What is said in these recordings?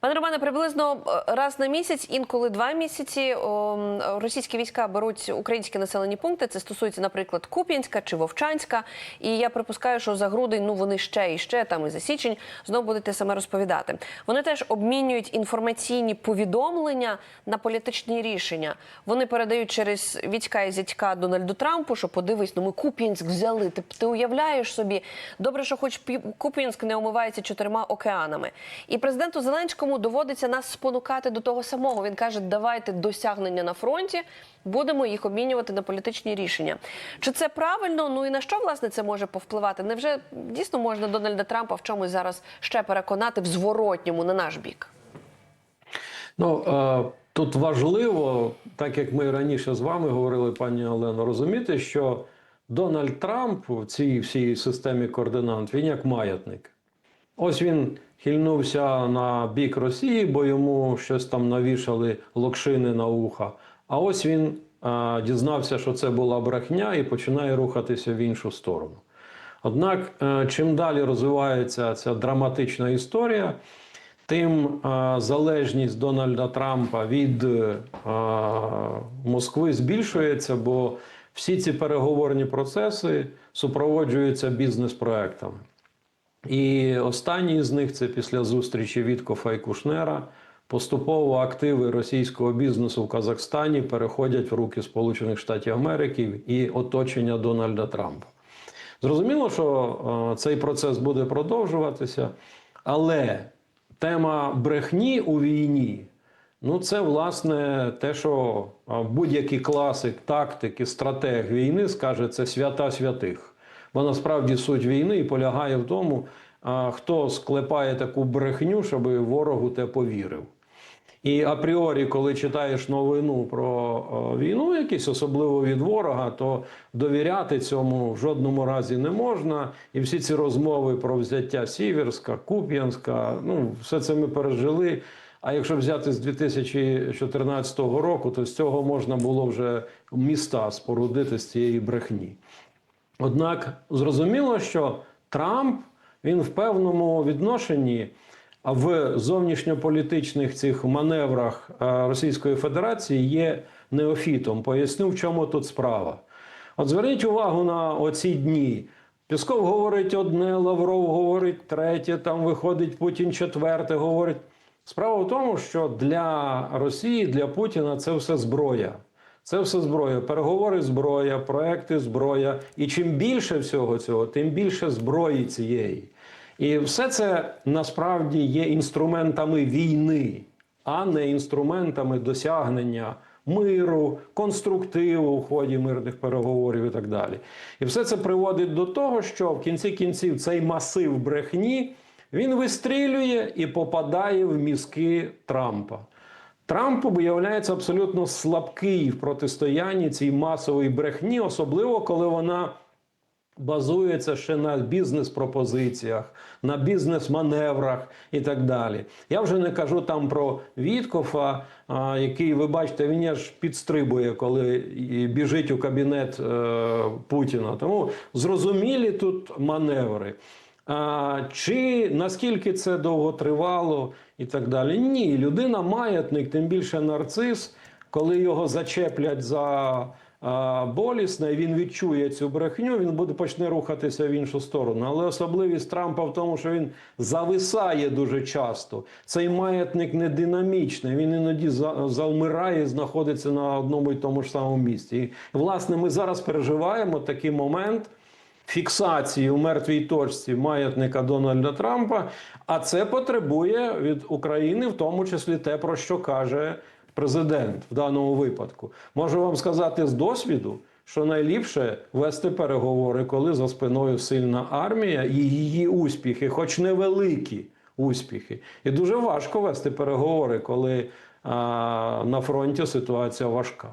Пане Романе, приблизно е, раз на місяць, інколи два місяці російські війська беруть українські населені пункти. Це стосується, наприклад, Куп'янська чи Вовчанська. І я припускаю, що за грудень ну вони ще і ще там і за січень знову будете саме розповідати. Вони теж обмінюють інформаційні повідомлення на політичні рішення. Вони передають через війська і зятька Дональду Трампу, що подивись, ну ми Куп'янськ взяли. Ти, ти уявляєш собі, добре, що хоч Куп'янськ не омивається чотирма океанами. І президенту Зеленському доводиться нас спонукати до того самого. Він каже: давайте досягнення на фронті, будемо їх обмінювати на політичні рішення. Чи це правильно? Ну і на що власне це може повпливати? Невже дійсно можна Дональда Трампа в чомусь зараз ще переконати в зворотньому на наш бік? Ну е, тут важливо, так як ми раніше з вами говорили, пані Олено, розуміти, що Дональд Трамп в цій всій системі координат він як маятник. Ось він хильнувся на бік Росії, бо йому щось там навішали локшини на уха. А ось він е, дізнався, що це була брехня, і починає рухатися в іншу сторону. Однак, е, чим далі розвивається ця драматична історія, тим е, залежність Дональда Трампа від е, Москви збільшується, бо всі ці переговорні процеси супроводжуються бізнес-проектами. І останній з них це після зустрічі Віткофа і Кушнера. Поступово активи російського бізнесу в Казахстані переходять в руки Сполучених Штатів Америки і оточення Дональда Трампа. Зрозуміло, що е, цей процес буде продовжуватися, але тема брехні у війні ну це власне те, що е, будь-який класик, тактик і стратег війни скаже, це свята святих. Бо насправді суть війни полягає в тому, хто склепає таку брехню, щоб ворогу те повірив. І апріорі, коли читаєш новину про війну, якісь особливо від ворога, то довіряти цьому в жодному разі не можна. І всі ці розмови про взяття Сіверська, Куп'янська, ну все це ми пережили. А якщо взяти з 2014 року, то з цього можна було вже міста спорудити з цієї брехні. Однак зрозуміло, що Трамп він в певному відношенні в зовнішньополітичних цих маневрах е, Російської Федерації є неофітом. Поясню, в чому тут справа. От зверніть увагу на оці дні. Пісков говорить одне, Лавров говорить третє, там виходить Путін четверте говорить. Справа в тому, що для Росії, для Путіна це все зброя. Це все зброя, переговори зброя, проекти зброя. І чим більше всього цього, тим більше зброї цієї. І все це насправді є інструментами війни, а не інструментами досягнення миру, конструктиву в ході мирних переговорів і так далі. І все це приводить до того, що в кінці кінців цей масив брехні він вистрілює і попадає в мізки Трампа. Трамп виявляється абсолютно слабкий в протистоянні цій масовій брехні, особливо коли вона базується ще на бізнес-пропозиціях, на бізнес-маневрах і так далі. Я вже не кажу там про Віткофа, який, ви бачите, він аж підстрибує, коли біжить у кабінет е, Путіна. Тому зрозумілі тут маневри. Чи наскільки це довго тривало і так далі? Ні, людина маятник, тим більше нарцис, коли його зачеплять за болісне, він відчує цю брехню, він буде почне рухатися в іншу сторону. Але особливість Трампа в тому, що він зависає дуже часто. Цей маятник не динамічний. Він іноді за- завмирає, і знаходиться на одному і тому ж самому місці. І власне ми зараз переживаємо такий момент фіксації у мертвій точці маятника Дональда Трампа. А це потребує від України, в тому числі те, про що каже президент в даному випадку. Можу вам сказати з досвіду, що найліпше вести переговори, коли за спиною сильна армія і її успіхи, хоч невеликі успіхи. І дуже важко вести переговори, коли а, на фронті ситуація важка.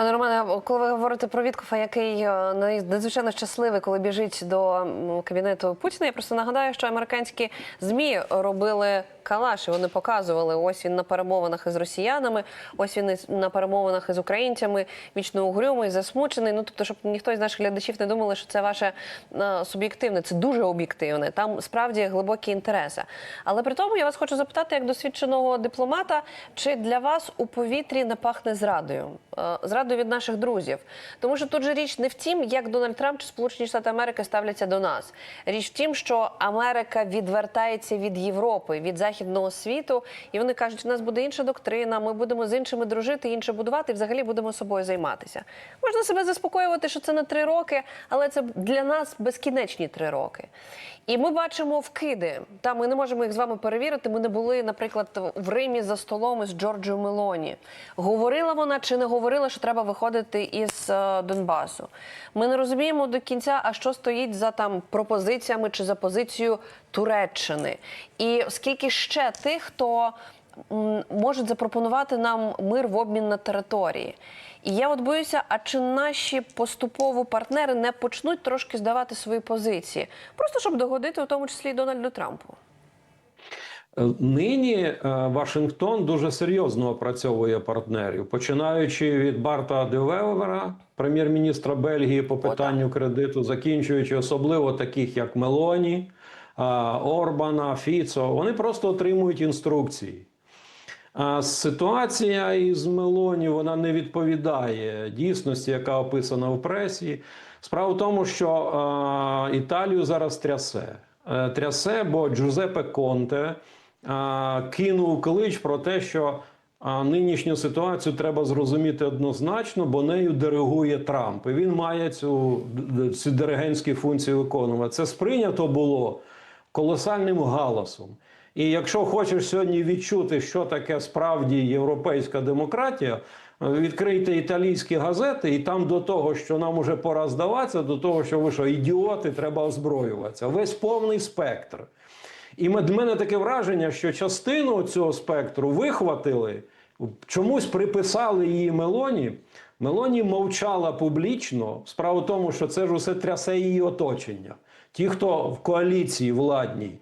Пане Романе, коли ви говорите про Віткофа, який е, надзвичайно щасливий, коли біжить до кабінету Путіна, я просто нагадаю, що американські змі робили калаш, і вони показували. Ось він на перемовинах із росіянами, ось він на перемовинах із українцями, вічно угрюмий, засмучений. Ну тобто, щоб ніхто із наших глядачів не думали, що це ваше е, суб'єктивне, це дуже об'єктивне. Там справді глибокі інтереси. Але при тому я вас хочу запитати, як досвідченого дипломата, чи для вас у повітрі не пахне зрадою? Е, Зрадою від наших друзів. Тому що тут же річ не в тім, як Дональд Трамп чи Сполучені Штати Америки ставляться до нас. Річ в тім, що Америка відвертається від Європи, від західного світу, і вони кажуть, у нас буде інша доктрина, ми будемо з іншими дружити, інше будувати, і взагалі будемо собою займатися. Можна себе заспокоювати, що це на три роки, але це для нас безкінечні три роки. І ми бачимо вкиди. Та ми не можемо їх з вами перевірити. Ми не були, наприклад, в Римі за столом із Джорджіо Мелоні. Говорила вона чи не говорила, що треба виходити із е, Донбасу. Ми не розуміємо до кінця, а що стоїть за там пропозиціями чи за позицією Туреччини. І скільки ще тих, хто можуть запропонувати нам мир в обмін на території. І я от боюся, а чи наші поступово партнери не почнуть трошки здавати свої позиції, просто щоб догодити, у тому числі Дональду Трампу? Е, Нині е, Вашингтон дуже серйозно опрацьовує партнерів, починаючи від Барта Девелвера, прем'єр-міністра Бельгії по питанню кредиту, закінчуючи особливо таких як Мелоні, е, Орбана, Фіцо. Вони просто отримують інструкції. А ситуація із Мелоні вона не відповідає дійсності, яка описана в пресі. Справа в тому, що Італію зараз трясе. Трясе, бо Джузепе Конте кинув клич про те, що нинішню ситуацію треба зрозуміти однозначно, бо нею диригує Трамп. І він має цю, цю диригентську функцію виконувати. Це сприйнято було колосальним галасом. І якщо хочеш сьогодні відчути, що таке справді європейська демократія, відкрийте італійські газети, і там до того, що нам уже пора здаватися, до того, що ви що, ідіоти, треба озброюватися. Весь повний спектр. І в мене таке враження, що частину цього спектру вихватили, чомусь приписали її Мелоні. Мелоні мовчала публічно. Справа в тому, що це ж усе трясе її оточення. Ті, хто в коаліції владній.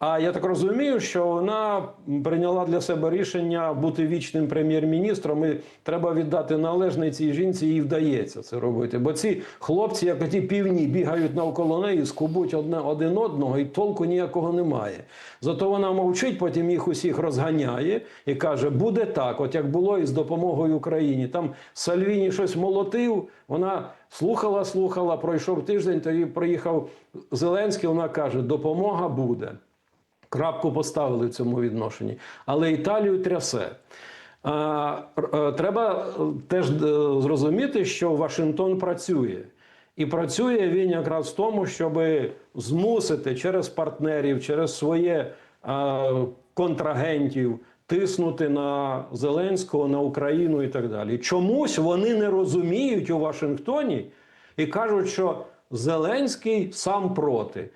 А я так розумію, що вона прийняла для себе рішення бути вічним прем'єр-міністром. І треба віддати належне цій жінці, їй вдається це робити. Бо ці хлопці, як ті півні, бігають навколо неї, скубуть одне один одного, і толку ніякого немає. Зато вона мовчить, потім їх усіх розганяє і каже: буде так, от як було і з допомогою Україні. Там Сальвіні щось молотив. Вона слухала, слухала, пройшов тиждень. Тоді приїхав Зеленський. Вона каже: допомога буде. Крапку поставили в цьому відношенні. Але Італію трясе. Е, Треба е, теж е, зрозуміти, що Вашингтон працює. І працює він якраз в тому, щоб змусити через партнерів, через своє контрагентів тиснути на Зеленського, на Україну і так далі. Чомусь вони не розуміють у Вашингтоні і кажуть, що Зеленський сам проти.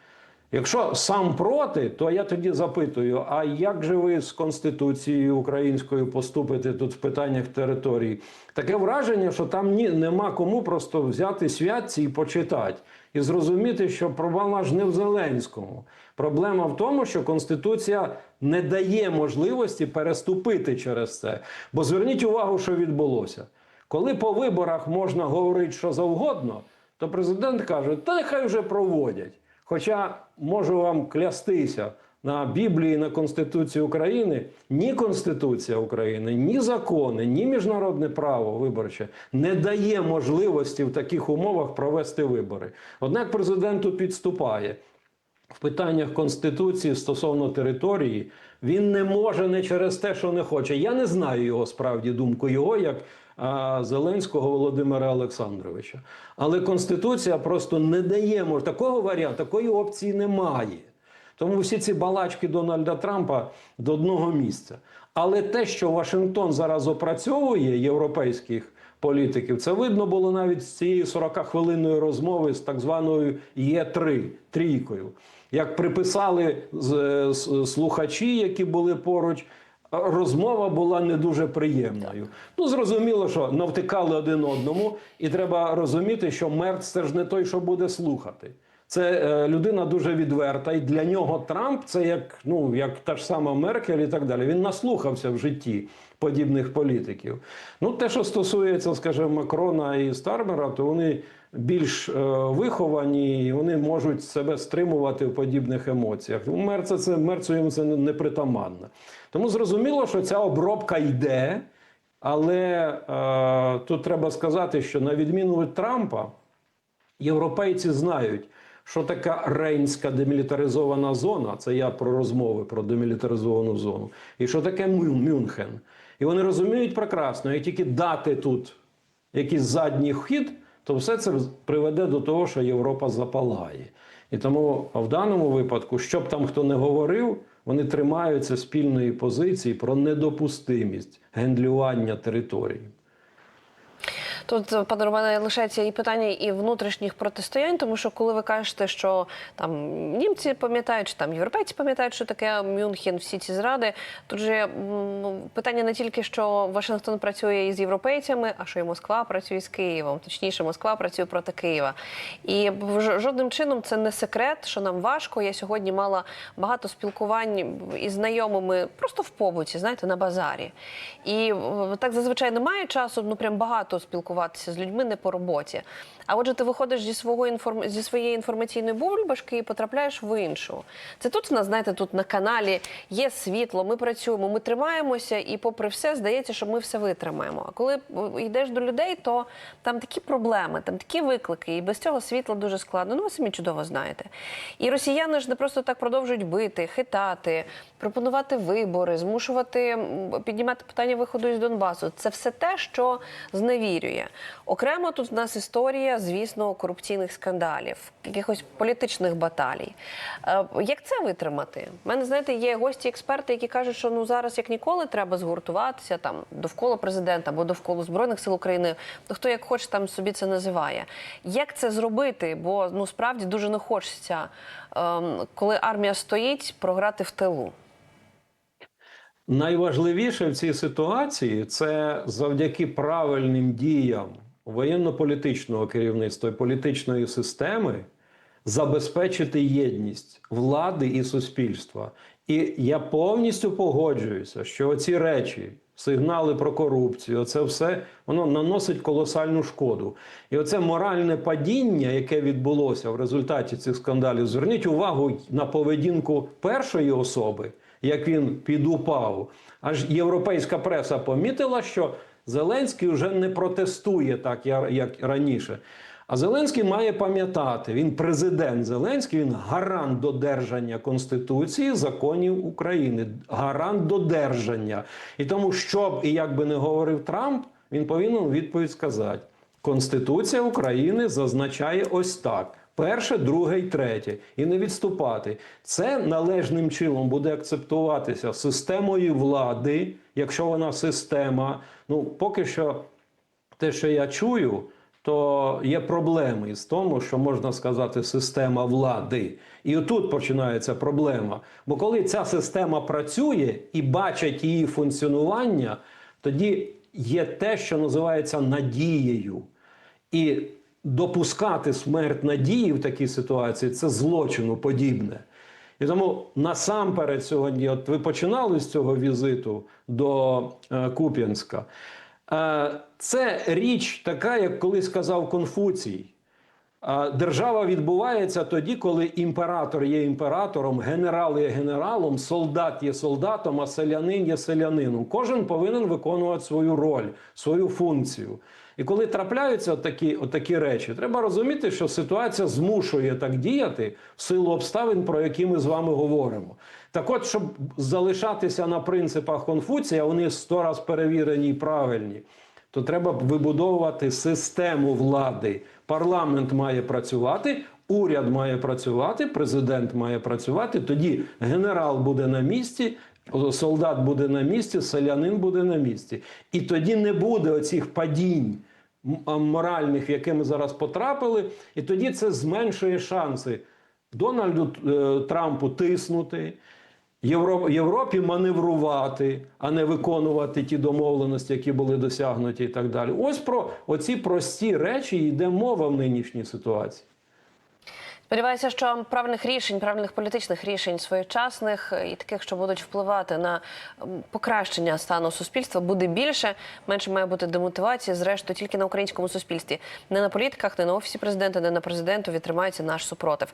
Якщо сам проти, то я тоді запитую: а як же ви з Конституцією українською поступите тут в питаннях території? Таке враження, що там ні, нема кому просто взяти святці і почитати, і зрозуміти, що проблема ж не в Зеленському. Проблема в тому, що Конституція не дає можливості переступити через це. Бо зверніть увагу, що відбулося. Коли по виборах можна говорити що завгодно, то президент каже, та нехай вже проводять. Хоча можу вам клястися на Біблії, на Конституції України, ні Конституція України, ні закони, ні міжнародне право виборче не дає можливості в таких умовах провести вибори. Однак президент тут підступає. В питаннях Конституції стосовно території він не може не через те, що не хоче. Я не знаю його справді думку його як Зеленського Володимира Олександровича. Але Конституція просто не дає мож... такого варіанту, такої опції немає. Тому всі ці балачки Дональда Трампа до одного місця. Але те, що Вашингтон зараз опрацьовує європейських політиків, це видно було навіть з цієї 40-хвилинної розмови з так званою Є3 трійкою. Як приписали слухачі, які були поруч, розмова була не дуже приємною. Ну, зрозуміло, що навтикали один одному, і треба розуміти, що Мерц це ж не той, що буде слухати. Це е, людина дуже відверта, і для нього Трамп це як, ну, як та ж сама Меркель і так далі. Він наслухався в житті подібних політиків. Ну, те, що стосується, скажімо, Макрона і Стармера, то вони більш е, виховані, і вони можуть себе стримувати в подібних емоціях. У Мерца це Мерцу йому це не- непритаманно. Тому зрозуміло, що ця обробка йде, але е, тут треба сказати, що на відміну від Трампа, європейці знають, що така рейнська демілітаризована зона, це я про розмови про демілітаризовану зону, і що таке Мюнхен. І вони розуміють прекрасно, як тільки дати тут якийсь задній хід, то все це приведе до того, що Європа запалає. І тому в даному випадку, що б там хто не говорив, вони тримаються спільної позиції про недопустимість гендлювання території. Тут, пане Романе, лишається і питання і внутрішніх протистоянь, тому що коли ви кажете, що там німці пам'ятають, чи там європейці пам'ятають, що таке Мюнхен, всі ці зради, тут же питання не тільки, що Вашингтон працює із європейцями, а що і Москва працює з Києвом. Точніше, Москва працює проти Києва. І жодним чином це не секрет, що нам важко. Я сьогодні мала багато спілкувань із знайомими просто в побуті, знаєте, на базарі. І е, так зазвичай немає часу, ну прям багато спілкуватися з людьми не по роботі. А отже, ти виходиш зі свого інформ... зі своєї інформаційної бульбашки і потрапляєш в іншу. Це тут нас, знаєте, тут на каналі є світло, ми працюємо, ми тримаємося, і попри все здається, що ми все витримаємо. А коли е, йдеш до людей, то там такі проблеми, там такі виклики, і без цього світла дуже складно. Ну, ви самі чудово знаєте. І росіяни ж не просто так продовжують бити, хитати, пропонувати вибори, змушувати піднімати питання виходу із Донбасу. Це все те, що зневірює. Окремо тут в нас історія, звісно, корупційних скандалів, якихось політичних баталій. Е, Як це витримати? У мене знаєте, є гості, експерти, які кажуть, що ну зараз як ніколи треба згуртуватися там довкола президента або довкола збройних сил України. Ну, хто як хоче там собі це називає. Як це зробити? Бо ну справді дуже не хочеться, ем, коли армія стоїть, програти в тилу. Найважливіше в цій ситуації це завдяки правильним діям воєнно-політичного керівництва і політичної системи забезпечити єдність влади і суспільства. І я повністю погоджуюся, що ці речі, сигнали про корупцію, це все воно наносить колосальну шкоду. І оце моральне падіння, яке відбулося в результаті цих скандалів, зверніть увагу на поведінку першої особи як він підупав. Аж європейська преса помітила, що Зеленський вже не протестує так, як раніше. А Зеленський має пам'ятати, він президент Зеленський, він гарант додержання Конституції, законів України, гарант додержання. І тому, що б і як би не говорив Трамп, він повинен відповідь сказати: Конституція України зазначає ось так. Перше, друге і третє, і не відступати. Це належним чином буде акцептуватися системою влади, якщо вона система. Ну, поки що, те, що я чую, то є проблеми з тому, що можна сказати, система влади. І отут починається проблема. Бо коли ця система працює і бачать її функціонування, тоді є те, що називається надією. І допускати смерть надії в такій ситуації це злочину подібне. І тому насамперед сьогодні, от ви починали з цього візиту до е, Куп'янська. Е, це річ така, як колись казав Конфуцій. Держава відбувається тоді, коли імператор є імператором, генерал є генералом, солдат є солдатом, а селянин є селянином. Кожен повинен виконувати свою роль, свою функцію. І коли трапляються такі, такі речі, треба розуміти, що ситуація змушує так діяти в силу обставин, про які ми з вами говоримо. Так от, щоб залишатися на принципах Конфуція, вони сто раз перевірені і правильні то треба вибудовувати систему влади. Парламент має працювати, уряд має працювати, президент має працювати. Тоді генерал буде на місці, солдат буде на місці, селянин буде на місці. І тоді не буде оцих падінь моральних, в які ми зараз потрапили. І тоді це зменшує шанси Дональду е, Трампу тиснути. Євро- Європі маневрувати, а не виконувати ті домовленості, які були досягнуті, і так далі. Ось про оці прості речі йде мова в нинішній ситуації. Сподіваюся, що правильних рішень, правильних політичних рішень своєчасних і таких, що будуть впливати на покращення стану суспільства, буде більше. Менше має бути демотивації. Зрештою, тільки на українському суспільстві, не на політиках, не на офісі президента, не на президентові відтримається наш супротив.